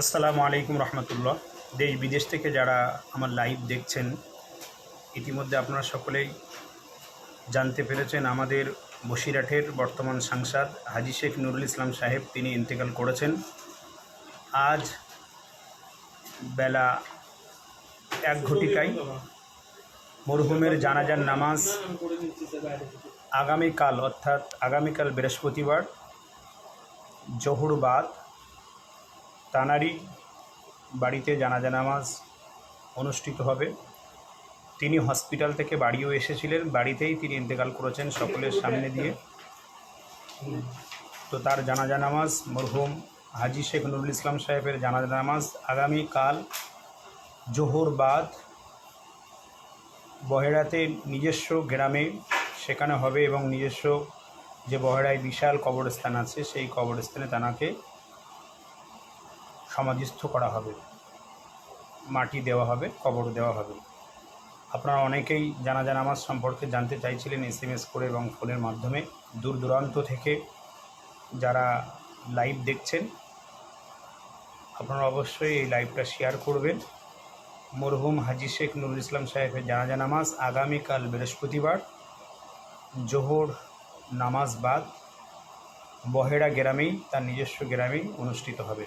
আসসালামু আলাইকুম রহমতুল্লাহ। দেশ বিদেশ থেকে যারা আমার লাইভ দেখছেন, ইতিমধ্যে আপনারা সকলেই জানতে পেরেছেন, আমাদের বসিরহাটের বর্তমান সাংসদ হাজি শেখ নুরুল ইসলাম সাহেব তিনি ইন্তেকাল করেছেন। আজ বেলা এক ঘটিকায় মরহুমের জানাজার নামাজ আগামীকাল, অর্থাৎ আগামীকাল বৃহস্পতিবার জহুর বাদ তানারি বাড়িতে জানাজা নামাজ অনুষ্ঠিত হবে। তিনি হসপিটাল থেকে বাড়িও এসেছিলেন। বাড়িতেই তিনি ইন্তেকাল করেছেন সকলের সামনে দিয়ে। তো তার জানাজা নামাজ মরহুম হাজি শেখ নুরুল ইসলাম সাহেবের জানাজা নামাজ আগামীকাল জোহর বাদ বহেড়াতে নিজস্ব গ্রামে সেখানে হবে এবং নিজস্ব যে বহেড়ায় বিশাল কবরস্থান আছে, সেই কবরস্থানে তানাকে সমাধিস্থ করা হবে। মাটি দেওয়া হবে, কবর দেওয়া হবে। আপনারা অনেকেই জানাজা নামাজ সম্পর্কে জানতে চাইছিলেন এস এম এস করে এবং ফোনের মাধ্যমে। দূর দূরান্ত থেকে যারা লাইভ দেখছেন, আপনারা অবশ্যই এই লাইভটা শেয়ার করবেন। মরহুম হাজি শেখ নুরুল ইসলাম সাহেবের জানাজা নামাজ আগামীকাল বৃহস্পতিবার, জোহর নামাজ বাদ, বহেড়া গ্রামেই, তার নিজস্ব গ্রামেই অনুষ্ঠিত হবে।